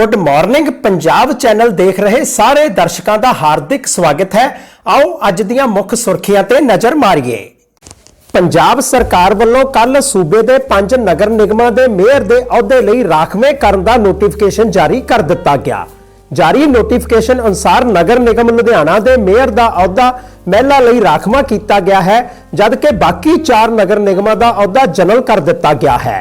Good morning Punjab channel ਦੇਖ ਰਹੇ ਸਾਰੇ ਦਰਸ਼ਕਾਂ ਦਾ ਹਾਰਦਿਕ ਸਵਾਗਤ ਹੈ। ਆਓ ਅੱਜ ਦੀਆਂ ਮੁੱਖ ਸੁਰਖੀਆਂ ਤੇ ਨਜ਼ਰ ਮਾਰੀਏ। ਪੰਜਾਬ ਸਰਕਾਰ ਵੱਲੋਂ ਕੱਲ ਸੂਬੇ ਦੇ ਪੰਜ ਨਗਰ ਨਿਗਮਾਂ ਦੇ ਮੇਅਰ ਦੇ ਅਹੁਦੇ ਲਈ ਰਾਖਵੇਂ ਕਰਨ ਦਾ ਨੋਟੀਫਿਕੇਸ਼ਨ ਜਾਰੀ ਕਰ ਦਿੱਤਾ ਗਿਆ। ਜਾਰੀ ਨੋਟੀਫਿਕੇਸ਼ਨ ਅਨੁਸਾਰ ਨਗਰ ਨਿਗਮ ਲੁਧਿਆਣਾ ਦੇ ਮੇਅਰ ਦਾ ਅਹੁਦਾ ਮਹਿਲਾ ਲਈ ਰਾਖਵਾਂ ਕੀਤਾ ਗਿਆ ਹੈ, ਜਦਕਿ ਬਾਕੀ ਚਾਰ ਨਗਰ ਨਿਗਮਾਂ ਦਾ ਅਹੁਦਾ ਜਨਰਲ ਕਰ ਦਿੱਤਾ ਗਿਆ ਹੈ।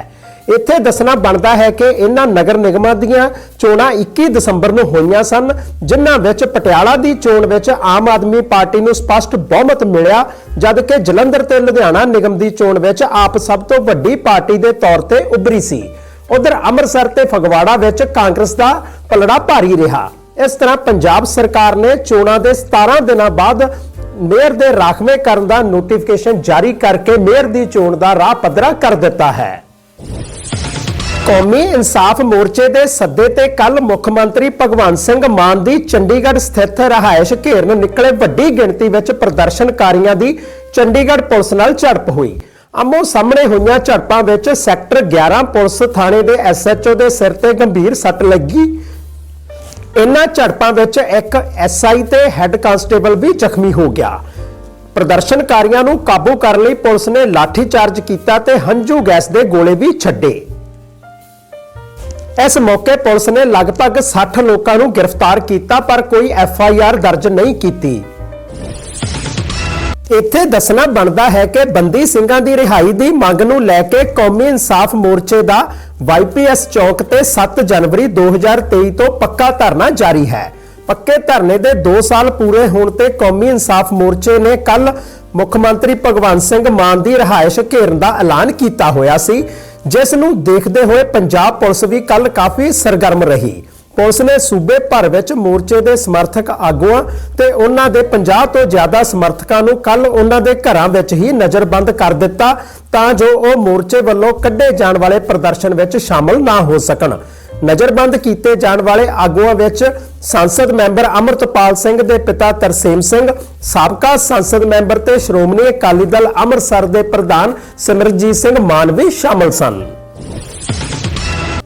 ਇੱਥੇ ਦੱਸਣਾ ਬਣਦਾ ਹੈ ਕਿ ਇਹਨਾਂ ਨਗਰ ਨਿਗਮਾਂ ਦੀਆਂ ਚੋਣਾਂ 21 ਦਸੰਬਰ ਨੂੰ ਹੋਈਆਂ ਸਨ, ਜਿਨ੍ਹਾਂ ਵਿੱਚ ਪਟਿਆਲਾ ਦੀ ਚੋਣ ਵਿੱਚ ਆਮ ਆਦਮੀ ਪਾਰਟੀ ਨੂੰ ਸਪਸ਼ਟ ਬਹੁਮਤ ਮਿਲਿਆ, ਜਦਕਿ ਜਲੰਧਰ ਤੇ ਲੁਧਿਆਣਾ ਨਿਗਮ ਦੀ ਚੋਣ ਵਿੱਚ ਆਪ ਸਭ ਤੋਂ ਵੱਡੀ ਪਾਰਟੀ ਦੇ ਤੌਰ ਤੇ ਉੱਭਰੀ ਸੀ। ਉਧਰ ਅੰਮ੍ਰਿਤਸਰ ਤੇ ਫਗਵਾੜਾ ਵਿੱਚ ਕਾਂਗਰਸ ਦਾ ਪਲੜਾ ਭਾਰੀ ਰਿਹਾ। ਇਸ ਤਰ੍ਹਾਂ ਪੰਜਾਬ ਸਰਕਾਰ ਨੇ ਚੋਣਾਂ ਦੇ 17 ਦਿਨਾਂ ਬਾਅਦ ਮੇਅਰ ਦੇ ਰਾਖਵੇਂ ਕਰਨ ਦਾ ਨੋਟੀਫਿਕੇਸ਼ਨ ਜਾਰੀ ਕਰਕੇ ਮੇਅਰ ਦੀ ਚੋਣ ਦਾ ਰਾਹ ਪੱਧਰਾ ਕਰ ਦਿੱਤਾ ਹੈ। ਕੌਮੀ ਇਨਸਾਫ ਮੋਰਚੇ ਦੇ ਸੱਦੇ ਤੇ ਕੱਲ ਮੁੱਖ ਮੰਤਰੀ ਭਗਵੰਤ ਸਿੰਘ ਮਾਨ ਦੀ ਚੰਡੀਗੜ੍ਹ ਸਥਿਤ ਰਹਾਇਸ਼ ਘੇਰਨ ਨਿਕਲੇ ਵੱਡੀ ਗਿਣਤੀ ਵਿੱਚ ਪ੍ਰਦਰਸ਼ਨਕਾਰੀਆਂ ਦੀ ਚੰਡੀਗੜ੍ਹ ਪੁਲਿਸ ਨਾਲ ਝੜਪ ਹੋਈ। ਆਮੋ ਸਾਹਮਣੇ ਹੋਈਆਂ ਝੜਪਾਂ ਵਿੱਚ ਸੈਕਟਰ 11 ਪੁਲਿਸ ਥਾਣੇ ਦੇ ਐਸਐਚਓ ਦੇ ਸਿਰ ਤੇ ਗੰਭੀਰ ਸੱਟ ਲੱਗੀ। ਇਨ੍ਹਾਂ ਝੜਪਾਂ ਵਿੱਚ ਇੱਕ ਐਸਆਈ ਤੇ ਹੈੱਡ ਕਾਂਸਟੇਬਲ ਵੀ ਜ਼ਖਮੀ ਹੋ ਗਿਆ। ਪ੍ਰਦਰਸ਼ਨਕਾਰੀਆਂ ਨੂੰ ਕਾਬੂ ਕਰਨ ਲਈ ਪੁਲਿਸ ਨੇ ਲਾਠੀ ਕੀਤਾ ਤੇ ਹੰਝੂ ਗੈਸ ਦੇ ਗੋਲੇ ਵੀ ਛੱਡੇ। ਇਸ ਮੌਕੇ ਪੁਲਿਸ ਨੇ ਲਗਭਗ 60 ਲੋਕਾਂ ਨੂੰ ਗ੍ਰਿਫਤਾਰ ਕੀਤਾ, ਪਰ ਕੋਈ ਐਫ ਆਈ ਆਰ ਦਰਜ ਨਹੀਂ ਕੀਤੀ। ਇੱਥੇ ਦੱਸਣਾ ਬਣਦਾ ਹੈ ਕਿ ਬੰਦੀ ਸਿੰਘਾਂ ਦੀ ਰਿਹਾਈ ਦੀ ਮੰਗ ਨੂੰ ਲੈ ਕੇ ਕੌਮੀ ਇਨਸਾਫ ਮੋਰਚੇ ਦਾ ਵਾਈਪੀਐਸ ਚੌਕ ਤੇ 7 ਜਨਵਰੀ 2023 ਤੋਂ ਪੱਕਾ ਧਰਨਾ ਜਾਰੀ ਹੈ। ਪੱਕੇ ਧਰਨੇ ਦੇ 2 ਸਾਲ ਪੂਰੇ ਹੋਣ ਤੇ ਕੌਮੀ ਇਨਸਾਫ ਮੋਰਚੇ ਨੇ ਕੱਲ ਮੁੱਖ ਮੰਤਰੀ ਭਗਵੰਤ ਸਿੰਘ ਮਾਨ ਦੀ ਰਿਹਾਇਸ਼ ਘੇਰਨ ਦਾ ਐਲਾਨ ਕੀਤਾ ਹੋਇਆ ਸੀ, ਜਿਸ ਨੂੰ ਦੇਖਦੇ ਹੋਏ ਪੰਜਾਬ ਪੁਲਿਸ ਵੀ ਕੱਲ ਕਾਫੀ ਸਰਗਰਮ ਰਹੀ। ਪੁਲਿਸ ਨੇ ਸੂਬੇ ਭਰ ਵਿੱਚ ਮੋਰਚੇ ਦੇ ਸਮਰਥਕ ਆਗੂਆਂ ਤੇ ਉਹਨਾਂ ਦੇ 50 ਤੋਂ ਜ਼ਿਆਦਾ ਸਮਰਥਕਾਂ ਨੂੰ ਕੱਲ ਉਹਨਾਂ ਦੇ ਘਰਾਂ ਵਿੱਚ ਹੀ ਨਜ਼ਰਬੰਦ ਕਰ ਦਿੱਤਾ ਤਾਂ ਜੋ ਉਹ ਮੋਰਚੇ ਵੱਲੋਂ ਕੱਢੇ ਜਾਣ ਵਾਲੇ ਪ੍ਰਦਰਸ਼ਨ ਵਿੱਚ ਸ਼ਾਮਲ ਨਾ ਹੋ ਸਕਣ। ਨਜ਼ਰਬੰਦ ਕੀਤੇ ਜਾਣ ਵਾਲੇ ਆਗੂਆਂ ਵਿੱਚ ਸੰਸਦ ਮੈਂਬਰ ਅਮਰਤਪਾਲ ਸਿੰਘ ਦੇ ਪਿਤਾ ਤਰਸੇਮ ਸਿੰਘ, ਸਾਬਕਾ ਸੰਸਦ ਮੈਂਬਰ ਤੇ ਸ਼੍ਰੋਮਣੀ ਅਕਾਲੀ ਦਲ ਅੰਮ੍ਰਿਤਸਰ ਦੇ ਪ੍ਰਧਾਨ ਸਿਮਰਜੀਤ ਸਿੰਘ ਮਾਨ ਵੀ ਸ਼ਾਮਲ ਸਨ।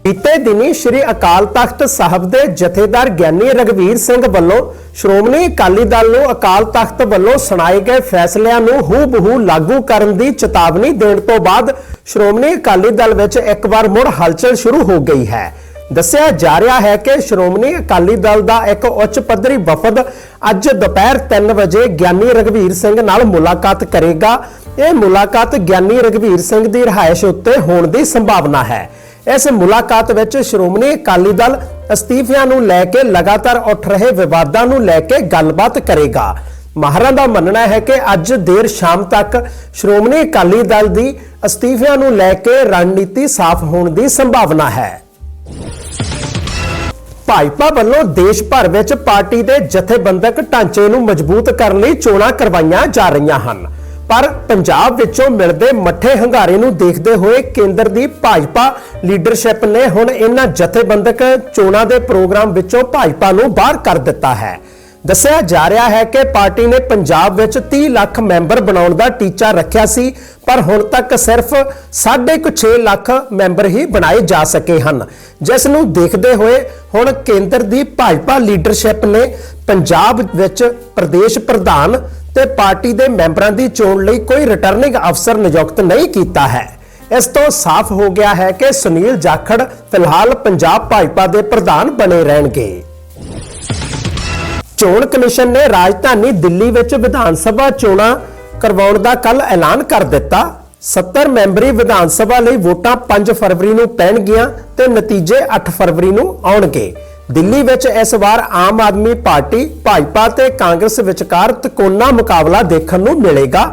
ਬੀਤੇ ਦਿਨੀ ਸ਼੍ਰੀ ਅਕਾਲ ਤਖਤ ਸਾਹਿਬ ਦੇ ਜਥੇਦਾਰ ਗਿਆਨੀ ਰਗਵੀਰ ਸਿੰਘ ਵੱਲੋਂ ਸ਼੍ਰੋਮਣੀ ਅਕਾਲੀ ਦਲ ਨੂੰ ਅਕਾਲ ਤਖਤ ਵੱਲੋਂ ਸੁਣਾਏ ਗਏ ਫੈਸਲਿਆਂ ਨੂੰ ਹੂ ਬਹੂ ਲਾਗੂ ਕਰਨ ਦੀ ਚੇਤਾਵਨੀ ਦੇਣ ਤੋਂ ਬਾਅਦ ਸ਼੍ਰੋਮਣੀ ਅਕਾਲੀ ਦਲ ਵਿੱਚ ਇੱਕ ਵਾਰ ਮੁੜ ਹਲਚਲ ਸ਼ੁਰੂ ਹੋ ਗਈ ਹੈ। ਦੱਸਿਆ ਜਾ ਰਿਹਾ ਹੈ ਕਿ ਸ਼੍ਰੋਮਣੀ ਅਕਾਲੀ ਦਲ ਦਾ ਇੱਕ ਉੱਚ ਪੱਧਰੀ ਵਫਦ ਅੱਜ ਦੁਪਹਿਰ 3 ਵਜੇ ਗਿਆਨੀ ਰਗਵੀਰ ਸਿੰਘ ਨਾਲ ਮੁਲਾਕਾਤ ਕਰੇਗਾ। ਇਹ ਮੁਲਾਕਾਤ ਗਿਆਨੀ ਰਗਵੀਰ ਸਿੰਘ ਦੀ ਰਿਹਾਇਸ਼ ਉੱਤੇ ਹੋਣ ਦੀ ਸੰਭਾਵਨਾ ਹੈ। ਇਸ ਮੁਲਾਕਾਤ ਵਿੱਚ ਸ਼੍ਰੋਮਣੀ ਅਕਾਲੀ ਦਲ ਅਸਤੀਫਿਆਂ ਨੂੰ ਲੈ ਕੇ ਲਗਾਤਾਰ ਉੱਠ ਰਹੇ ਵਿਵਾਦਾਂ ਨੂੰ ਲੈ ਕੇ ਗੱਲਬਾਤ ਕਰੇਗਾ। ਮਾਹਰਾਂ ਦਾ ਮੰਨਣਾ ਹੈ ਕਿ ਅੱਜ ਦੇਰ ਸ਼ਾਮ ਤੱਕ ਸ਼੍ਰੋਮਣੀ ਅਕਾਲੀ ਦਲ ਦੀ ਅਸਤੀਫਿਆਂ ਨੂੰ ਲੈ ਕੇ ਰਣਨੀਤੀ ਸਾਫ਼ ਹੋਣ ਦੀ ਸੰਭਾਵਨਾ ਹੈ। ਭਾਜਪਾ ਵੱਲੋਂ ਦੇਸ਼ ਭਰ ਵਿੱਚ ਪਾਰਟੀ ਦੇ ਜਥੇਬੰਦਕ ਢਾਂਚੇ ਨੂੰ ਮਜ਼ਬੂਤ ਕਰਨ ਲਈ ਚੋਣਾਂ ਕਰਵਾਈਆਂ ਜਾ ਰਹੀਆਂ ਹਨ। ਪਰ ਪੰਜਾਬ ਵਿੱਚੋਂ ਮਿਲਦੇ ਮੱਠੇ ਹੰਗਾਰੇ ਨੂੰ ਦੇਖਦੇ ਹੋਏ ਕੇਂਦਰ ਦੀ ਭਾਜਪਾ ਲੀਡਰਸ਼ਿਪ ਨੇ ਹੁਣ ਇਹਨਾਂ ਜਥੇਬੰਦਕ ਚੋਣਾਂ ਦੇ ਪ੍ਰੋਗਰਾਮ ਵਿੱਚੋਂ ਭਾਜਪਾ ਨੂੰ ਬਾਹਰ ਕਰ ਦਿੱਤਾ ਹੈ। ਦੱਸਿਆ ਜਾ ਰਿਹਾ ਹੈ ਕਿ ਪਾਰਟੀ ਨੇ ਪੰਜਾਬ ਵਿੱਚ 30 ਲੱਖ ਮੈਂਬਰ ਬਣਾਉਣ ਦਾ ਟੀਚਾ ਰੱਖਿਆ ਸੀ, ਪਰ ਹੁਣ ਤੱਕ ਸਿਰਫ 6.5 ਲੱਖ ਮੈਂਬਰ ਹੀ ਬਣਾਏ ਜਾ ਸਕੇ ਹਨ। ਜਿਸ ਨੂੰ ਦੇਖਦੇ ਹੋਏ ਹੁਣ ਕੇਂਦਰ ਦੀ ਭਾਜਪਾ ਲੀਡਰਸ਼ਿਪ ਨੇ ਪੰਜਾਬ ਵਿੱਚ ਪ੍ਰਦੇਸ਼ ਪ੍ਰਧਾਨ ਤੇ ਪਾਰਟੀ ਦੇ ਮੈਂਬਰਾਂ ਦੀ ਚੋਣ ਲਈ ਕੋਈ ਰਿਟਰਨਿੰਗ ਅਫਸਰ ਨਿਯੁਕਤ ਨਹੀਂ ਕੀਤਾ ਹੈ। ਇਸ ਤੋਂ ਸਾਫ਼ ਹੋ ਗਿਆ ਹੈ ਕਿ ਸੁਨੀਲ ਜਾਖੜ ਫਿਲਹਾਲ ਪੰਜਾਬ ਭਾਜਪਾ ਦੇ ਪ੍ਰਧਾਨ ਬਣੇ ਰਹਿਣਗੇ। ਚੋਣ ਕਮਿਸ਼ਨ ਨੇ ਰਾਜਧਾਨੀ ਦਿੱਲੀ ਵਿੱਚ ਵਿਧਾਨ ਸਭਾ ਚੋਣਾਂ ਕਰਵਾਉਣ ਦਾ ਕੱਲ ਐਲਾਨ ਕਰ ਦਿੱਤਾ। 70 ਮੈਂਬਰੀ ਵਿਧਾਨ ਸਭਾ ਲਈ ਵੋਟਾਂ 5 ਫਰਵਰੀ ਨੂੰ ਪੈਣਗੀਆਂ ਤੇ ਨਤੀਜੇ 8 ਫਰਵਰੀ ਨੂੰ ਆਉਣਗੇ। ਦਿੱਲੀ ਵਿੱਚ ਇਸ ਵਾਰ ਆਮ ਆਦਮੀ ਪਾਰਟੀ, ਭਾਜਪਾ ਤੇ ਕਾਂਗਰਸ ਵਿਚਕਾਰ ਤਿਕੋਨਾ ਮੁਕਾਬਲਾ ਦੇਖਣ ਨੂੰ ਮਿਲੇਗਾ।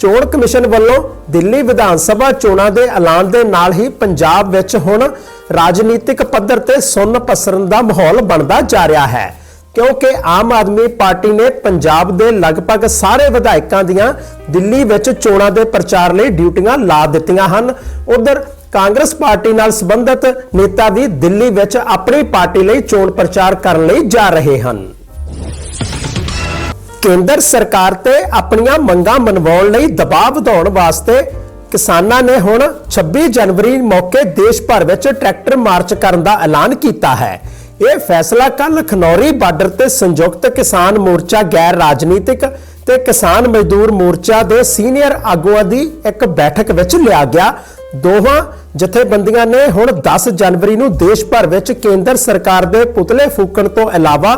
ਚੋਣ ਕਮਿਸ਼ਨ ਵੱਲੋਂ ਦਿੱਲੀ ਵਿਧਾਨ ਸਭਾ ਚੋਣਾਂ ਦੇ ਐਲਾਨ ਦੇ ਨਾਲ ਹੀ ਪੰਜਾਬ ਵਿੱਚ ਹੁਣ ਰਾਜਨੀਤਿਕ ਪੱਧਰ ਤੇ ਸੁੰਨ ਪਸਰਨ ਦਾ ਮਾਹੌਲ ਬਣਦਾ ਜਾ ਰਿਹਾ ਹੈ। ਕਿਉਂਕਿ ਆਮ ਆਦਮੀ ਪਾਰਟੀ ਨੇ ਪੰਜਾਬ ਦੇ ਲਗਭਗ ਸਾਰੇ ਵਿਧਾਇਕਾਂ ਦੀਆਂ ਦਿੱਲੀ ਵਿੱਚ ਚੋਣਾਂ ਦੇ ਪ੍ਰਚਾਰ ਲਈ ਡਿਊਟੀਆਂ ਲਾ ਦਿੱਤੀਆਂ ਹਨ। ਉਧਰ ਕਾਂਗਰਸ ਪਾਰਟੀ ਨਾਲ ਸੰਬੰਧਿਤ ਨੇਤਾ ਵੀ ਦਿੱਲੀ ਵਿੱਚ ਆਪਣੀ ਪਾਰਟੀ ਲਈ ਚੋਣ ਪ੍ਰਚਾਰ ਕਰਨ ਲਈ ਜਾ ਰਹੇ ਹਨ। ਕੇਂਦਰ ਸਰਕਾਰ ਤੇ ਆਪਣੀਆਂ ਮੰਗਾਂ ਮਨਵਾਉਣ ਲਈ ਦਬਾਅ ਵਧਾਉਣ ਵਾਸਤੇ ਕਿਸਾਨਾਂ ਨੇ ਹੁਣ 26 ਜਨਵਰੀ ਮੌਕੇ ਦੇਸ਼ ਭਰ ਵਿੱਚ ਟਰੈਕਟਰ ਮਾਰਚ ਕਰਨ ਦਾ ਐਲਾਨ ਕੀਤਾ ਹੈ। ਇਹ ਫੈਸਲਾ ਕੱਲ ਖਨੌਰੀ ਬਾਰਡਰ ਤੇ ਸੰਯੁਕਤ ਕਿਸਾਨ ਮੋਰਚਾ ਗੈਰ ਰਾਜਨੀਤਿਕ ਤੇ ਕਿਸਾਨ ਮਜ਼ਦੂਰ ਮੋਰਚਾ ਦੇ ਸੀਨੀਅਰ ਆਗੂਆਂ ਦੀ ਇੱਕ ਬੈਠਕ ਵਿੱਚ ਲਿਆ ਗਿਆ। ਦੋਹਾਂ ਜਥੇਬੰਦੀਆਂ ਨੇ ਹੁਣ 10 ਜਨਵਰੀ ਨੂੰ ਦੇਸ਼ ਭਰ ਵਿੱਚ ਕੇਂਦਰ ਸਰਕਾਰ ਦੇ ਪੁਤਲੇ ਫੂਕਣ ਤੋਂ ਇਲਾਵਾ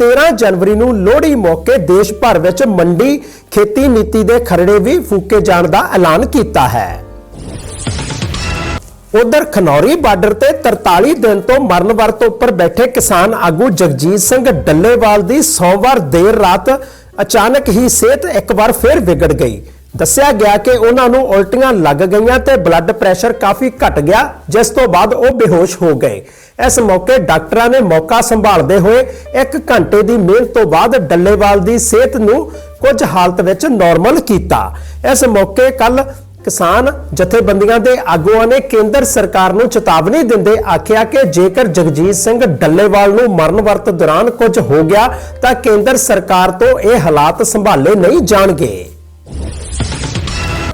13 ਜਨਵਰੀ ਨੂੰ ਲੋਹੜੀ ਮੌਕੇ ਦੇਸ਼ ਭਰ ਵਿੱਚ ਮੰਡੀ ਖੇਤੀ ਨੀਤੀ ਦੇ ਖਰੜੇ ਵੀ ਫੂਕੇ ਜਾਣ ਦਾ ਐਲਾਨ ਕੀਤਾ ਹੈ। ਉਧਰ ਖਨੌਰੀ ਬਾਰਡਰ ਤੇ 43 ਦਿਨ ਤੋਂ ਮਰਨ ਵਰਤ ਉੱਪਰ ਬੈਠੇ ਕਿਸਾਨ ਆਗੂ ਜਗਜੀਤ ਸਿੰਘ ਡੱਲੇਵਾਲ ਦੀ ਸੋਮਵਾਰ ਦੇਰ ਰਾਤ ਅਚਾਨਕ ਹੀ ਸਿਹਤ ਇੱਕ ਵਾਰ ਫਿਰ ਵਿਗੜ ਗਈ। ਦੱਸਿਆ ਗਿਆ ਕਿ ਉਹਨਾਂ ਨੂੰ ਉਲਟੀਆਂ ਲੱਗ ਗਈਆਂ ਤੇ ਬਲੱਡ ਪ੍ਰੈਸ਼ਰ ਕਾਫੀ ਘਟ ਗਿਆ, ਜਿਸ ਤੋਂ ਬਾਅਦ ਉਹ ਬੇਹੋਸ਼ ਹੋ ਗਏ। ਇਸ ਮੌਕੇ ਡਾਕਟਰਾਂ ਨੇ ਮੌਕਾ ਸੰਭਾਲਦੇ ਹੋਏ 1 ਘੰਟੇ ਦੀ ਮਿਹਨਤ ਤੋਂ ਬਾਅਦ ਡੱਲੇਵਾਲ ਦੀ ਸਿਹਤ ਨੂੰ ਕੁਝ ਹਾਲਤ ਵਿੱਚ ਨਾਰਮਲ ਕੀਤਾ। ਇਸ ਮੌਕੇ ਕੱਲ ਕਿਸਾਨ ਜਥੇਬੰਦੀਆਂ ਦੇ ਆਗੂਆਂ ਨੇ ਕੇਂਦਰ ਸਰਕਾਰ ਨੂੰ ਚੇਤਾਵਨੀ ਦਿੰਦੇ ਆਖਿਆ ਕਿ ਜੇਕਰ ਜਗਜੀਤ ਸਿੰਘ ਡੱਲੇਵਾਲ ਨੂੰ ਮਰਨ ਵਰਤ ਦੌਰਾਨ ਕੁਝ ਹੋ ਗਿਆ ਤਾਂ ਕੇਂਦਰ ਸਰਕਾਰ ਤੋਂ ਇਹ ਹਾਲਾਤ ਸੰਭਾਲੇ ਨਹੀਂ ਜਾਣਗੇ।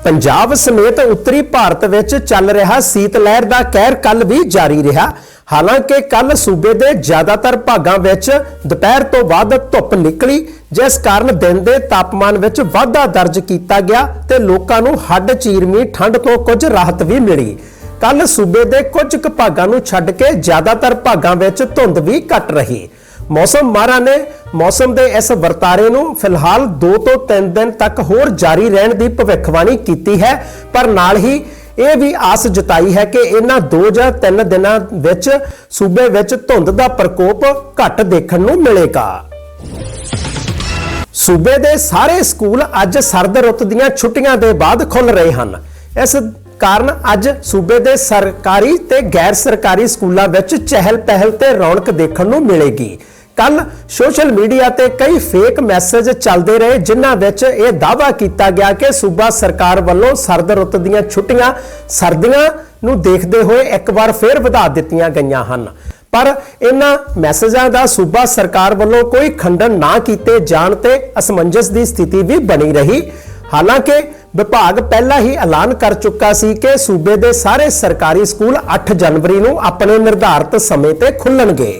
ਪੰਜਾਬ ਸਮੇਤ ਉੱਤਰੀ ਭਾਰਤ ਵਿੱਚ ਚੱਲ ਰਿਹਾ ਸੀਤ ਲਹਿਰ ਦਾ ਕਹਿਰ ਕੱਲ ਵੀ ਜਾਰੀ ਰਿਹਾ। ਹਾਲਾਂਕਿ ਕੱਲ ਸੂਬੇ ਦੇ ਜ਼ਿਆਦਾਤਰ ਭਾਗਾਂ ਵਿੱਚ ਦੁਪਹਿਰ ਤੋਂ ਬਾਅਦ ਧੁੱਪ ਨਿਕਲੀ, ਜਿਸ ਕਾਰਨ ਦਿਨ ਦੇ ਤਾਪਮਾਨ ਵਿੱਚ ਵਾਧਾ ਦਰਜ ਕੀਤਾ ਗਿਆ ਤੇ ਲੋਕਾਂ ਨੂੰ ਹੱਡ ਚੀਰਮੀ ਠੰਡ ਤੋਂ ਕੁਝ ਰਾਹਤ ਵੀ ਮਿਲੀ। ਕੱਲ ਸੂਬੇ ਦੇ ਕੁਝ ਕੁ ਭਾਗਾਂ ਨੂੰ ਛੱਡ ਕੇ ਜ਼ਿਆਦਾਤਰ ਭਾਗਾਂ ਵਿੱਚ ਧੁੰਦ ਵੀ ਘਟ ਰਹੀ। ਮੌਸਮ ਮਾਹਰਾਂ ਨੇ ਮੌਸਮ ਦੇ ਇਸ ਵਰਤਾਰੇ ਨੂੰ ਫਿਲਹਾਲ 2 ਤੋਂ 3 ਦਿਨ ਤੱਕ ਹੋਰ ਜਾਰੀ ਰਹਿਣ ਦੀ ਭਵਿੱਖਬਾਣੀ ਕੀਤੀ ਹੈ, ਪਰ ਨਾਲ ਹੀ ਇਹ ਵੀ ਆਸ ਜਤਾਈ ਹੈ ਕਿ ਇਹਨਾਂ 2 ਜਾਂ 3 ਦਿਨਾਂ ਵਿੱਚ ਸੂਬੇ ਵਿੱਚ ਧੁੰਦ ਦਾ ਪ੍ਰਕੋਪ ਘੱਟ ਦੇਖਣ ਨੂੰ ਮਿਲੇਗਾ। ਸੂਬੇ ਦੇ ਸਾਰੇ ਸਕੂਲ ਅੱਜ ਸਰਦ ਰੁੱਤ ਦੀਆਂ ਛੁੱਟੀਆਂ ਦੇ ਬਾਅਦ ਖੁੱਲ ਰਹੇ ਹਨ। ਇਸ ਕਾਰਨ ਅੱਜ ਸੂਬੇ ਦੇ ਸਰਕਾਰੀ ਤੇ ਗੈਰ ਸਰਕਾਰੀ ਸਕੂਲਾਂ ਵਿੱਚ ਚਹਿਲ ਪਹਿਲ ਤੇ ਰੌਣਕ ਦੇਖਣ ਨੂੰ ਮਿਲੇਗੀ। ਕੱਲ ਸੋਸ਼ਲ ਮੀਡੀਆ ਤੇ ਕਈ ਫੇਕ ਮੈਸੇਜ ਚੱਲਦੇ ਰਹੇ, ਜਿਨ੍ਹਾਂ ਵਿੱਚ ਇਹ ਦਾਅਵਾ ਕੀਤਾ ਗਿਆ ਕਿ ਸੂਬਾ ਸਰਕਾਰ ਵੱਲੋਂ ਸਰਦ ਰੁੱਤ ਦੀਆਂ ਛੁੱਟੀਆਂ ਸਰਦੀਆਂ ਨੂੰ ਦੇਖਦੇ ਹੋਏ ਇੱਕ ਵਾਰ ਫੇਰ ਵਧਾ ਦਿੱਤੀਆਂ ਗਈਆਂ ਹਨ। ਪਰ ਇਹਨਾਂ ਮੈਸੇਜਾਂ ਦਾ ਸੂਬਾ ਸਰਕਾਰ ਵੱਲੋਂ ਕੋਈ ਖੰਡਨ ਨਾ ਕੀਤੇ ਜਾਣ ਤੇ ਅਸਮੰਜਸ ਦੀ ਸਥਿਤੀ ਵੀ ਬਣੀ ਰਹੀ। ਹਾਲਾਂਕਿ ਵਿਭਾਗ ਪਹਿਲਾਂ ਹੀ ਐਲਾਨ ਕਰ ਚੁੱਕਾ ਸੀ ਕਿ ਸੂਬੇ ਦੇ ਸਾਰੇ ਸਰਕਾਰੀ ਸਕੂਲ 8 ਜਨਵਰੀ ਨੂੰ ਆਪਣੇ ਨਿਰਧਾਰਤ ਸਮੇਂ ਤੇ ਖੁੱਲਣਗੇ।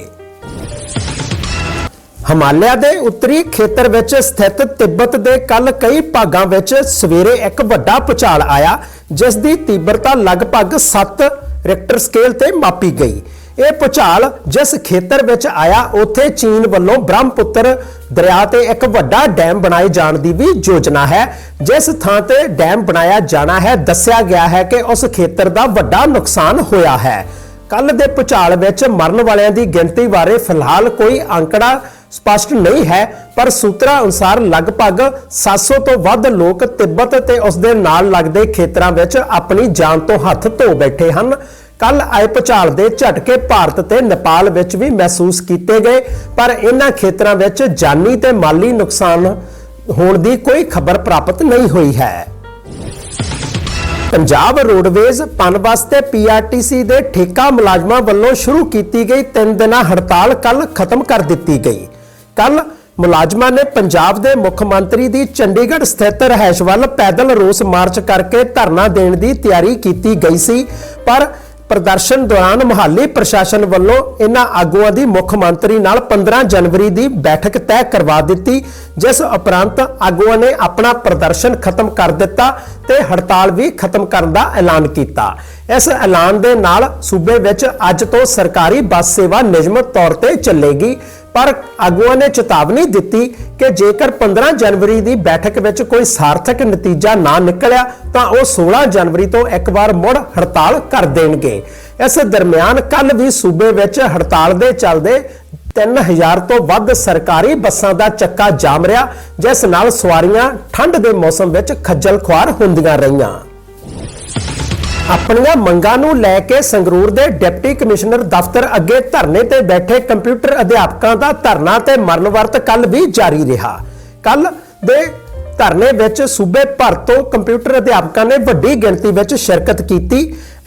ਹਿਮਾਲਿਆ ਦੇ ਉੱਤਰੀ ਖੇਤਰ ਵਿੱਚ ਸਥਿਤ ਤਿੱਬਤ ਦੇ ਕੱਲ ਕਈ ਭਾਗਾਂ ਵਿੱਚ ਸਵੇਰੇ ਇੱਕ ਵੱਡਾ ਭੂਚਾਲ ਆਇਆ, ਜਿਸ ਦੀ ਤੀਬਰਤਾ ਲਗਭਗ 7 ਰਿਕਟਰ ਸਕੇਲ ਤੇ ਮਾਪੀ ਗਈ। ਇਹ ਭੂਚਾਲ ਜਿਸ ਖੇਤਰ ਵਿੱਚ ਆਇਆ, ਉੱਥੇ ਚੀਨ ਵੱਲੋਂ ਬ੍ਰਹਮਪੁੱਤਰ ਦਰਿਆ ਤੇ ਇੱਕ ਵੱਡਾ ਡੈਮ ਬਣਾਏ ਜਾਣ ਦੀ ਵੀ ਯੋਜਨਾ ਹੈ। ਜਿਸ ਥਾਂ ਤੇ ਡੈਮ ਬਣਾਇਆ ਜਾਣਾ ਹੈ, ਦੱਸਿਆ ਗਿਆ ਹੈ ਕਿ ਉਸ ਖੇਤਰ ਦਾ ਵੱਡਾ ਨੁਕਸਾਨ ਹੋਇਆ ਹੈ। ਕੱਲ ਦੇ ਭੂਚਾਲ ਵਿੱਚ ਮਰਨ ਵਾਲਿਆਂ ਦੀ ਗਿਣਤੀ ਬਾਰੇ ਫਿਲਹਾਲ ਕੋਈ ਅੰਕੜਾ ਸਪਸ਼ਟ ਨਹੀਂ ਹੈ, ਪਰ ਸੂਤਰਾਂ ਅਨੁਸਾਰ ਲਗਭਗ 700 ਤੋਂ ਵੱਧ ਲੋਕ ਤਿੱਬਤ ਤੇ ਉਸ ਦੇ ਨਾਲ ਲੱਗਦੇ ਖੇਤਰਾਂ ਵਿੱਚ ਆਪਣੀ ਜਾਨ ਤੋਂ ਹੱਥ ਧੋ ਬੈਠੇ ਹਨ। ਕੱਲ ਆਏ ਭੁਚਾਲ ਦੇ ਝਟਕੇ ਭਾਰਤ ਤੇ ਨੇਪਾਲ ਵਿੱਚ ਵੀ ਮਹਿਸੂਸ ਕੀਤੇ ਗਏ, ਪਰ ਇਹਨਾਂ ਖੇਤਰਾਂ ਵਿੱਚ ਜਾਨੀ ਤੇ ਮਾਲੀ ਨੁਕਸਾਨ ਹੋਣ ਦੀ ਕੋਈ ਖਬਰ ਪ੍ਰਾਪਤ ਨਹੀਂ ਹੋਈ ਹੈ। ਪੰਜਾਬ ਰੋਡਵੇਜ਼ ਪਨ ਵਾਸਤੇ ਪੀਆਰਟੀਸੀ ਦੇ ਠੇਕਾ ਮੁਲਾਜ਼ਮਾਂ ਵੱਲੋਂ ਸ਼ੁਰੂ ਕੀਤੀ ਗਈ ਤਿੰਨ ਦਿਨਾਂ ਹੜਤਾਲ ਕੱਲ ਖਤਮ ਕਰ ਦਿੱਤੀ ਗਈ। ਕੱਲ ਮੁਲਾਜ਼ਮਾਂ ਨੇ ਪੰਜਾਬ ਦੇ ਮੁੱਖ ਮੰਤਰੀ ਦੀ ਚੰਡੀਗੜ੍ਹ ਸਥਿਤ ਰਹਿائش ਵੱਲ ਪੈਦਲ ਰੋਸ ਮਾਰਚ ਕਰਕੇ ਧਰਨਾ ਦੇਣ ਦੀ ਤਿਆਰੀ ਕੀਤੀ ਗਈ ਸੀ, ਪਰ ਪ੍ਰਦਰਸ਼ਨ ਦੌਰਾਨ ਮੁਹੱਲੀ ਪ੍ਰਸ਼ਾਸਨ ਵੱਲੋਂ ਇਹਨਾਂ ਆਗੂਆਂ ਦੀ ਮੁੱਖ ਮੰਤਰੀ ਨਾਲ 15 ਜਨਵਰੀ ਦੀ ਬੈਠਕ ਤੈਅ ਕਰਵਾ ਦਿੱਤੀ, ਜਿਸ ਉਪਰੰਤ ਆਗੂਆਂ ਨੇ ਆਪਣਾ ਪ੍ਰਦਰਸ਼ਨ ਖਤਮ ਕਰ ਦਿੱਤਾ ਤੇ ਹੜਤਾਲ ਵੀ ਖਤਮ ਕਰਨ ਦਾ ਐਲਾਨ ਕੀਤਾ। ਇਸ ਐਲਾਨ ਦੇ ਨਾਲ ਸੂਬੇ ਵਿੱਚ ਅੱਜ ਤੋਂ ਸਰਕਾਰੀ ਬੱਸ ਸੇਵਾ ਨਿਯਮਤ ਤੌਰ ਤੇ ਚੱਲੇਗੀ। ਪਰ ਆਗੂਆਂ ਨੇ ਚੇਤਾਵਨੀ ਦਿੱਤੀ ਕਿ ਜੇਕਰ 15 ਜਨਵਰੀ ਦੀ ਬੈਠਕ ਵਿੱਚ ਕੋਈ ਸਾਰਥਕ ਨਤੀਜਾ ਨਾ ਨਿਕਲਿਆ, ਤਾਂ ਉਹ 16 ਜਨਵਰੀ ਤੋਂ ਇੱਕ ਵਾਰ ਮੁੜ ਹੜਤਾਲ ਕਰ ਦੇਣਗੇ। ਇਸ ਦਰਮਿਆਨ ਕੱਲ ਵੀ ਸੂਬੇ ਵਿੱਚ ਹੜਤਾਲ ਦੇ ਚੱਲਦੇ 3000 ਤੋਂ ਵੱਧ ਸਰਕਾਰੀ ਬੱਸਾਂ ਦਾ ਚੱਕਾ ਜਾਮ ਰਿਹਾ, ਜਿਸ ਨਾਲ ਸਵਾਰੀਆਂ ਠੰਡ ਦੇ ਮੌਸਮ ਵਿੱਚ ਖੱਜਲ ਖੁਆਰ ਹੁੰਦੀਆਂ ਰਹੀਆਂ। ਆਪਣੀਆਂ ਮੰਗਾਂ ਨੂੰ ਲੈ ਕੇ ਸੰਗਰੂਰ ਦੇ ਡਿਪਟੀ ਕਮਿਸ਼ਨਰ ਦਫ਼ਤਰ ਅੱਗੇ ਧਰਨੇ ਤੇ ਬੈਠੇ ਕੰਪਿਊਟਰ ਅਧਿਆਪਕਾਂ ਦਾ ਧਰਨਾ ਤੇ ਮਰਨ ਵਰਤ ਕੱਲ ਵੀ ਜਾਰੀ ਰਿਹਾ। ਕੱਲ ਦੇ ਧਰਨੇ ਵਿੱਚ ਸੂਬੇ ਭਰ ਤੋਂ ਕੰਪਿਊਟਰ ਅਧਿਆਪਕਾਂ ਨੇ ਵੱਡੀ ਗਿਣਤੀ ਵਿੱਚ ਸ਼ਿਰਕਤ ਕੀਤੀ।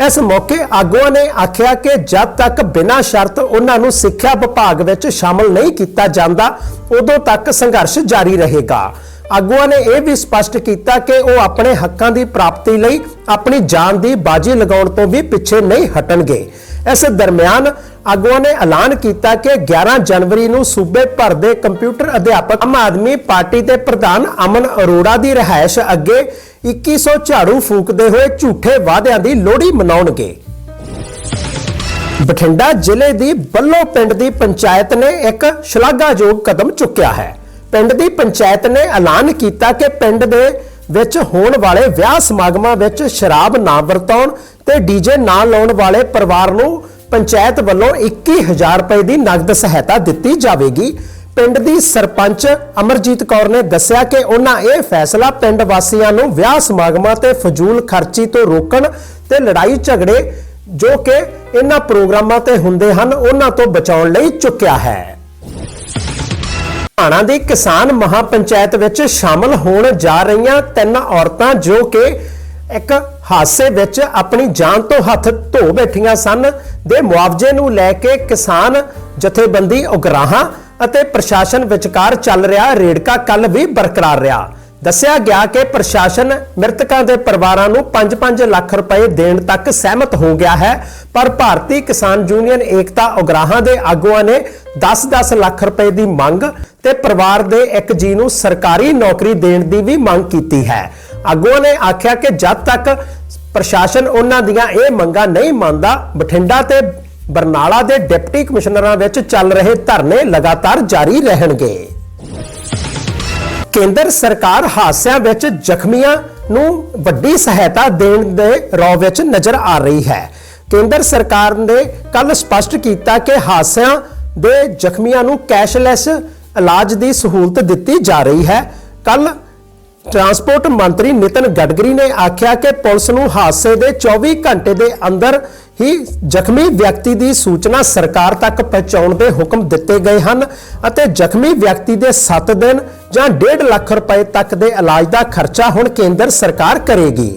ਇਸ ਮੌਕੇ ਆਗੂਆਂ ਨੇ ਆਖਿਆ ਕਿ ਜਦ ਤੱਕ ਬਿਨਾਂ ਸ਼ਰਤ ਉਹਨਾਂ ਨੂੰ ਸਿੱਖਿਆ ਵਿਭਾਗ ਵਿੱਚ ਸ਼ਾਮਲ ਨਹੀਂ ਕੀਤਾ ਜਾਂਦਾ, ਉਦੋਂ ਤੱਕ ਸੰਘਰਸ਼ ਜਾਰੀ ਰਹੇਗਾ। ਆਗੂਆਂ ਨੇ ਇਹ ਵੀ ਸਪਸ਼ਟ ਕੀਤਾ ਕਿ ਉਹ ਆਪਣੇ ਹੱਕਾਂ ਦੀ ਪ੍ਰਾਪਤੀ ਲਈ ਆਪਣੀ ਜਾਨ ਦੀ ਬਾਜੀ ਲਗਾਉਣ ਤੋਂ ਵੀ ਪਿੱਛੇ ਨਹੀਂ ਹਟਣਗੇ। ਇਸ ਦਰਮਿਆਨ ਆਗੂਆਂ ਨੇ ਐਲਾਨ ਕੀਤਾ ਕਿ 11 ਜਨਵਰੀ ਨੂੰ ਸੂਬੇ ਭਰ ਦੇ ਕੰਪਿਊਟਰ ਅਧਿਆਪਕ ਆਮ ਆਦਮੀ ਪਾਰਟੀ ਦੇ ਪ੍ਰਧਾਨ ਅਮਨ ਅਰੋੜਾ ਦੀ ਰਿਹਾਇਸ਼ ਅੱਗੇ 2100 ਝਾੜੂ ਫੂਕਦੇ ਹੋਏ ਝੂਠੇ ਵਾਅਦਿਆਂ ਦੀ ਲੋਹੜੀ ਮਨਾਉਣਗੇ। ਬਠਿੰਡਾ ਜ਼ਿਲ੍ਹੇ ਦੀ ਬੱਲੋ ਪਿੰਡ ਦੀ ਪੰਚਾਇਤ ਨੇ ਇੱਕ ਸ਼ਲਾਘਾਯੋਗ ਕਦਮ ਚੁੱਕਿਆ ਹੈ। ਪਿੰਡ ਦੀ ਪੰਚਾਇਤ ਨੇ ਐਲਾਨ ਕੀਤਾ ਕਿ ਪਿੰਡ ਦੇ ਵਿੱਚ ਹੋਣ ਵਾਲੇ ਵਿਆਹ ਸਮਾਗਮਾਂ ਵਿੱਚ ਸ਼ਰਾਬ ਨਾ ਵਰਤਾਉਣ ਤੇ ਡੀਜੇ ਨਾ ਲਾਉਣ ਵਾਲੇ ਪਰਿਵਾਰ ਨੂੰ ਪੰਚਾਇਤ ਵੱਲੋਂ 21000 ਰੁਪਏ ਦੀ ਨਗਦ ਸਹਾਇਤਾ ਦਿੱਤੀ ਜਾਵੇਗੀ। ਪਿੰਡ ਦੀ ਸਰਪੰਚ ਅਮਰਜੀਤ ਕੌਰ ਨੇ ਦੱਸਿਆ ਕਿ ਉਹਨਾਂ ਇਹ ਫੈਸਲਾ ਪਿੰਡ ਵਾਸੀਆਂ ਨੂੰ ਵਿਆਹ ਸਮਾਗਮਾਂ ਤੇ ਫਜ਼ੂਲ ਖਰਚੀ ਤੋਂ ਰੋਕਣ ਤੇ ਲੜਾਈ ਝਗੜੇ ਜੋ ਕਿ ਇਹਨਾਂ ਪ੍ਰੋਗਰਾਮਾਂ ਤੇ ਹੁੰਦੇ ਹਨ, ਉਹਨਾਂ ਤੋਂ ਬਚਾਉਣ ਲਈ ਚੁੱਕਿਆ ਹੈ। ਹਰਿਆਣਾ ਦੀ ਕਿਸਾਨ ਮਹਾਪੰਚਾਇਤ ਵਿੱਚ ਸ਼ਾਮਲ ਹੋਣ ਜਾ ਰਹੀਆਂ ਤਿੰਨ ਔਰਤਾਂ ਜੋ ਕਿ ਇੱਕ ਹਾਦਸੇ ਵਿੱਚ ਆਪਣੀ ਜਾਨ ਤੋਂ ਹੱਥ ਧੋ ਬੈਠੀਆਂ ਸਨ ਦੇ ਮੁਆਵਜ਼ੇ ਨੂੰ ਲੈ ਕੇ ਕਿਸਾਨ ਜਥੇਬੰਦੀ ਉਗਰਾਹਾਂ ਅਤੇ ਪ੍ਰਸ਼ਾਸਨ ਵਿਚਕਾਰ ਚੱਲ ਰਿਹਾ ਰੇੜਕਾ ਕੱਲ ਵੀ ਬਰਕਰਾਰ ਰਿਹਾ। ਦੱਸਿਆ ਗਿਆ ਕਿ ਪ੍ਰਸ਼ਾਸਨ ਮ੍ਰਿਤਕਾਂ ਦੇ ਪਰਿਵਾਰਾਂ ਨੂੰ 5-5 ਲੱਖ ਰੁਪਏ ਦੇਣ ਤੱਕ ਸਹਿਮਤ ਹੋ ਗਿਆ ਹੈ। ਪਰ ਭਾਰਤੀ ਕਿਸਾਨ ਯੂਨੀਅਨ ਏਕਤਾ ਉਗਰਾਹਾਂ ਦੇ ਆਗੂਆਂ ਨੇ 10-10 ਲੱਖ ਰੁਪਏ ਦੀ ਮੰਗ ਤੇ ਪਰਿਵਾਰ ਦੇ ਇੱਕ ਜੀ ਨੂੰ ਸਰਕਾਰੀ ਨੌਕਰੀ ਦੇਣ ਦੀ ਵੀ ਮੰਗ ਕੀਤੀ ਹੈ। ਆਗੂਆਂ ਨੇ ਆਖਿਆ ਕਿ ਜਦ ਤੱਕ ਪ੍ਰਸ਼ਾਸਨ ਉਹਨਾਂ ਦੀਆਂ ਇਹ ਮੰਗਾਂ ਨਹੀਂ ਮੰਨਦਾ, ਬਠਿੰਡਾ ਤੇ ਬਰਨਾਲਾ ਦੇ ਡਿਪਟੀ ਕਮਿਸ਼ਨਰਾਂ ਵਿੱਚ ਚੱਲ ਰਹੇ ਧਰਨੇ ਲਗਾਤਾਰ ਜਾਰੀ ਰਹਿਣਗੇ। ਕੇਂਦਰ ਸਰਕਾਰ ਹਾਦਸਿਆਂ ਵਿੱਚ ਜ਼ਖਮੀਆਂ ਨੂੰ ਵੱਡੀ ਸਹਾਇਤਾ ਦੇਣ ਦੇ ਰੌ ਵਿੱਚ ਨਜ਼ਰ ਆ ਰਹੀ ਹੈ। ਕੇਂਦਰ ਸਰਕਾਰ ਨੇ ਕੱਲ ਸਪਸ਼ਟ ਕੀਤਾ ਕਿ ਹਾਦਸਿਆਂ ਦੇ ਜ਼ਖਮੀਆਂ ਨੂੰ ਕੈਸ਼ਲੈਸ ਇਲਾਜ ਦੀ ਸਹੂਲਤ ਦਿੱਤੀ ਜਾ ਰਹੀ ਹੈ। ਕੱਲ ਟਰਾਂਸਪੋਰਟ ਮੰਤਰੀ ਨਿਤਨ ਗਡਕਰੀ ਨੇ ਆਖਿਆ ਕਿ ਪੁਲਿਸ ਨੂੰ ਹਾਦਸੇ ਦੇ 24 ਘੰਟੇ ਦੇ ਅੰਦਰ ਹੀ ਜ਼ਖਮੀ ਵਿਅਕਤੀ ਦੀ ਸੂਚਨਾ ਸਰਕਾਰ ਤੱਕ ਪਹੁੰਚਾਉਣ ਦੇ ਹੁਕਮ ਦਿੱਤੇ ਗਏ ਹਨ ਅਤੇ ਜ਼ਖਮੀ ਵਿਅਕਤੀ ਦੇ 7 ਦਿਨ ਜਾਂ 1.5 ਲੱਖ ਰੁਪਏ ਤੱਕ ਦੇ ਇਲਾਜ ਦਾ ਖਰਚਾ ਹੁਣ ਕੇਂਦਰ ਸਰਕਾਰ ਕਰੇਗੀ।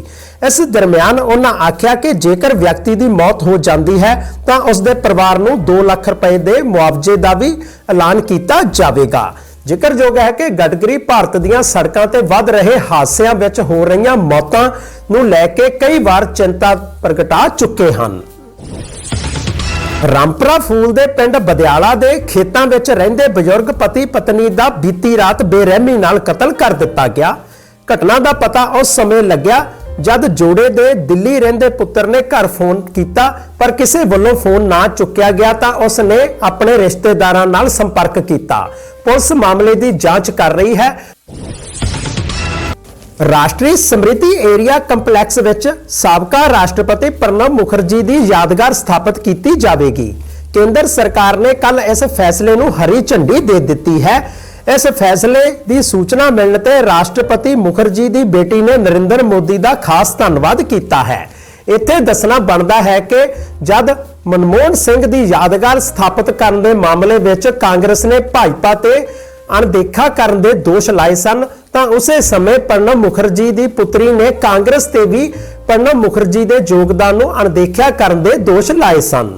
ਇਸ ਦਰਮਿਆਨ ਉਹਨਾਂ ਆਖਿਆ ਕਿ ਜੇਕਰ ਵਿਅਕਤੀ ਦੀ ਮੌਤ ਹੋ ਜਾਂਦੀ ਹੈ, ਤਾਂ ਉਸ ਦੇ ਪਰਿਵਾਰ ਨੂੰ 2 ਲੱਖ ਰੁਪਏ ਦੇ ਮੁਆਵਜ਼ੇ ਦਾ ਵੀ ਐਲਾਨ ਕੀਤਾ ਜਾਵੇਗਾ। ਜ਼ਿਕਰਯੋਗ ਹੈ ਕਿ ਗਡਕਰੀ ਭਾਰਤ ਦੀਆਂ ਸੜਕਾਂ ਤੇ ਵੱਧ ਰਹੇ ਹਾਦਸਿਆਂ ਵਿੱਚ ਹੋ ਰਹੀਆਂ ਮੌਤਾਂ ਨੂੰ ਲੈ ਕੇ ਕਈ ਵਾਰ ਚਿੰਤਾ ਪ੍ਰਗਟਾ ਚੁੱਕੇ ਹਨ। ਰਾਮਪੁਰਾ ਫੂਲ ਦੇ ਪਿੰਡ ਬਦਿਆਲਾ ਦੇ ਖੇਤਾਂ ਵਿੱਚ ਰਹਿੰਦੇ ਬਜ਼ੁਰਗ ਪਤੀ ਪਤਨੀ ਦਾ ਬੀਤੀ ਰਾਤ ਬੇਰਹਿਮੀ ਨਾਲ ਕਤਲ ਕਰ ਦਿੱਤਾ ਗਿਆ। ਘਟਨਾ ਦਾ ਪਤਾ ਉਸ ਸਮੇਂ ਲੱਗਿਆ ਜਦ ਜੋੜੇ ਦੇ ਦਿੱਲੀ ਰਹਿੰਦੇ ਪੁੱਤਰ ਨੇ ਘਰ ਫੋਨ ਕੀਤਾ, ਪਰ ਕਿਸੇ ਵੱਲੋਂ ਫੋਨ ਨਾ ਚੁੱਕਿਆ ਗਿਆ ਤਾਂ ਉਸ ਨੇ ਆਪਣੇ ਰਿਸ਼ਤੇਦਾਰਾਂ ਨਾਲ ਸੰਪਰਕ ਕੀਤਾ। ਪੁਲਿਸ ਮਾਮਲੇ ਦੀ ਜਾਂਚ ਕਰ ਰਹੀ ਹੈ। ਰਾਸ਼ਟਰੀ ਸਮ੍ਰਿਤੀ ਏਰੀਆ ਕੰਪਲੈਕਸ ਵਿੱਚ ਸਾਬਕਾ ਰਾਸ਼ਟਰਪਤੀ ਪ੍ਰਣਬ ਮੁਖਰਜੀ ਦੀ ਯਾਦਗਾਰ ਸਥਾਪਿਤ ਕੀਤੀ ਜਾਵੇਗੀ। ਕੇਂਦਰ ਸਰਕਾਰ ਨੇ ਕੱਲ ਇਸ ਫੈਸਲੇ ਨੂੰ ਹਰੀ ਝੰਡੀ ਦੇ ਦਿੱਤੀ ਹੈ। ਇਸ ਫੈਸਲੇ ਦੀ ਸੂਚਨਾ ਮਿਲਣ ਤੇ ਰਾਸ਼ਟਰਪਤੀ ਮੁਖਰਜੀ ਦੀ ਬੇਟੀ ਨੇ ਨਰਿੰਦਰ ਮੋਦੀ ਦਾ ਖਾਸ ਧੰਨਵਾਦ ਕੀਤਾ ਹੈ। ਇੱਥੇ ਦੱਸਣਾ ਬਣਦਾ ਹੈ ਕਿ ਜਦ ਮਨਮੋਹਨ ਸਿੰਘ ਦੀ ਯਾਦਗਾਰ ਸਥਾਪਿਤ ਕਰਨ ਦੇ ਮਾਮਲੇ ਵਿੱਚ ਕਾਂਗਰਸ ਨੇ ਭਾਜਪਾ ਤੇ ਅਣਦੇਖਾ ਕਰਨ ਦੇ ਦੋਸ਼ ਲਾਏ ਸਨ ਤਾਂ ਉਸੇ ਸਮੇਂ ਪ੍ਰਣਬ ਮੁਖਰਜੀ ਦੀ ਪੁੱਤਰੀ ਨੇ ਕਾਂਗਰਸ ਤੇ ਵੀ ਪ੍ਰਣਬ ਮੁਖਰਜੀ ਦੇ ਯੋਗਦਾਨ ਨੂੰ ਅਣਦੇਖਿਆ ਕਰਨ ਦੇ ਦੋਸ਼ ਲਾਏ ਸਨ।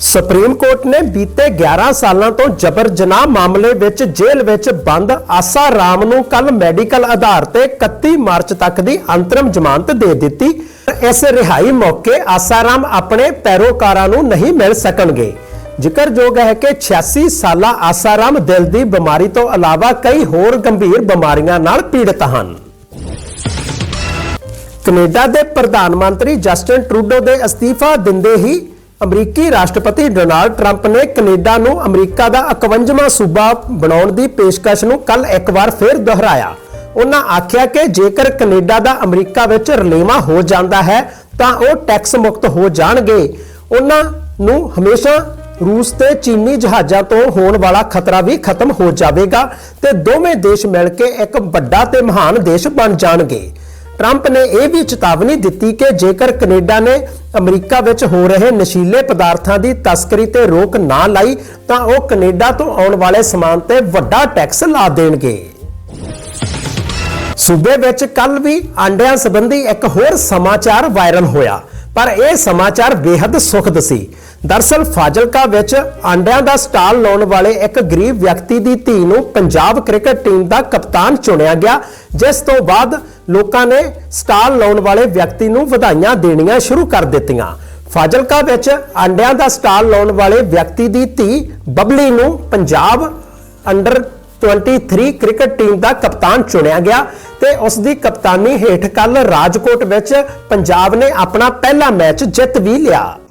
ਸੁਪਰੀਮ ਕੋਰਟ ਨੇ ਬੀਤੇ 11 ਸਾਲਾਂ ਤੋਂ ਜਬਰ ਜਨਾਹ ਮਾਮਲੇ ਵਿੱਚ ਜੇਲ੍ਹ ਵਿੱਚ ਬੰਦ ਆਸਾ ਰਾਮ ਨੂੰ ਕੱਲ ਮੈਡੀਕਲ ਆਧਾਰ ਤੇ 31 ਮਾਰਚ ਤੱਕ ਦੀ ਅੰਤਰਮ ਜ਼ਮਾਨਤ ਦੇ ਦਿੱਤੀ। ਇਸ ਰਿਹਾਈ ਮੌਕੇ ਆਸਾ ਰਾਮ ਆਪਣੇ ਪੈਰੋਕਾਰਾਂ ਨੂੰ ਨਹੀਂ ਮਿਲ ਸਕਣਗੇ। ਜ਼ਿਕਰਯੋਗ ਹੈ ਕਿ 86 ਸਾਲਾ ਆਸਾਰਾਮ ਦਿਲ ਦੀ ਬਿਮਾਰੀ ਤੋਂ ਇਲਾਵਾ ਕਈ ਹੋਰ ਗੰਭੀਰ ਬਿਮਾਰੀਆਂ ਨਾਲ ਪੀੜਤ ਹਨ। ਕੈਨੇਡਾ ਦੇ ਪ੍ਰਧਾਨ ਮੰਤਰੀ ਜਸਟਿਨ ਟਰੂਡੋ ਦੇ ਅਸਤੀਫਾ ਦਿੰਦੇ ਹੀ ਅਮਰੀਕੀ ਰਾਸ਼ਟਰਪਤੀ ਡੋਨਾਲਡ ਟਰੰਪ ਨੇ ਕੈਨੇਡਾ ਨੂੰ ਅਮਰੀਕਾ ਦਾ 51ਵਾਂ ਸੂਬਾ ਬਣਾਉਣ ਦੀ ਪੇਸ਼ਕਸ਼ ਨੂੰ ਕੱਲ ਇੱਕ ਵਾਰ ਫਿਰ ਦੁਹਰਾਇਆ। ਉਹਨਾਂ ਆਖਿਆ ਕਿ ਜੇਕਰ ਕੈਨੇਡਾ ਦਾ ਅਮਰੀਕਾ ਵਿੱਚ ਰਲੇਵਾ ਹੋ ਜਾਂਦਾ ਹੈ, ਤਾਂ ਉਹ ਟੈਕਸ ਮੁਕਤ ਹੋ ਜਾਣਗੇ। ਉਹਨਾਂ ਨੂੰ ਹਮੇਸ਼ਾ ਰੂਸ ਤੇ ਚੀਨੀ ਜਹਾਜ਼ਾਂ ਤੋਂ ਹੋਣ ਵਾਲਾ ਖਤਰਾ ਵੀ ਖਤਮ ਹੋ ਜਾਵੇਗਾ ਤੇ ਦੋਵੇਂ ਦੇਸ਼ ਮਿਲ ਕੇ ਇੱਕ ਵੱਡਾ ਤੇ ਮਹਾਨ ਦੇਸ਼ ਬਣ ਜਾਣਗੇ। ਟਰੰਪ ਨੇ ਇਹ ਵੀ ਚੇਤਾਵਨੀ ਦਿੱਤੀ ਕਿ ਜੇਕਰ ਕੈਨੇਡਾ ਨੇ ਅਮਰੀਕਾ ਵਿੱਚ ਹੋ ਰਹੇ ਨਸ਼ੀਲੇ ਪਦਾਰਥਾਂ ਦੀ ਤਸਕਰੀ ਤੇ ਰੋਕ ਨਾ ਲਾਈ, ਤਾਂ ਉਹ ਕੈਨੇਡਾ ਤੋਂ ਆਉਣ ਵਾਲੇ ਸਮਾਨ ਤੇ ਵੱਡਾ ਟੈਕਸ ਲਾ ਦੇਣਗੇ। ਸੂਬੇ ਵਿੱਚ ਕੱਲ ਵੀ ਆਂਡਿਆਂ ਸੰਬੰਧੀ ਇੱਕ ਹੋਰ ਸਮਾਚਾਰ ਵਾਇਰਲ ਹੋਇਆ, ਪਰ ਇਹ ਸਮਾਚਾਰ ਬੇहद ਸੁਖਦ ਸੀ। ਦਰਸਲ ਫਾਜ਼ਿਲਕਾ ਵਿੱਚ ਆਂਡਿਆਂ ਦਾ ਸਟਾਲ ਲਾਉਣ ਵਾਲੇ ਇੱਕ ਗਰੀਬ ਵਿਅਕਤੀ ਦੀ ਧੀ ਨੂੰ ਪੰਜਾਬ ਕ੍ਰਿਕਟ ਟੀਮ ਦਾ ਕਪਤਾਨ ਚੁਣਿਆ ਗਿਆ, ਜਿਸ ਤੋਂ ਬਾਅਦ ਲੋਕਾਂ ਨੇ ਸਟਾਲ ਲਾਉਣ ਵਾਲੇ ਵਿਅਕਤੀ ਨੂੰ ਵਧਾਈਆਂ ਦੇਣੀਆਂ ਸ਼ੁਰੂ ਕਰ ਦਿੱਤੀਆਂ। ਫਾਜ਼ਿਲਕਾ ਵਿੱਚ ਆਂਡਿਆਂ ਦਾ ਸਟਾਲ ਲਾਉਣ ਵਾਲੇ ਵਿਅਕਤੀ ਦੀ ਧੀ ਬਬਲੀ ਨੂੰ ਪੰਜਾਬ ਅੰਡਰ 23 ਕ੍ਰਿਕਟ ਟੀਮ ਦਾ ਕਪਤਾਨ ਚੁਣਿਆ ਗਿਆ ਤੇ ਉਸ ਦੀ ਕਪਤਾਨੀ ਹੇਠ ਕੱਲ ਰਾਜਕੋਟ ਵਿੱਚ ਪੰਜਾਬ ਨੇ ਆਪਣਾ ਪਹਿਲਾ ਮੈਚ ਜਿੱਤ ਵੀ ਲਿਆ।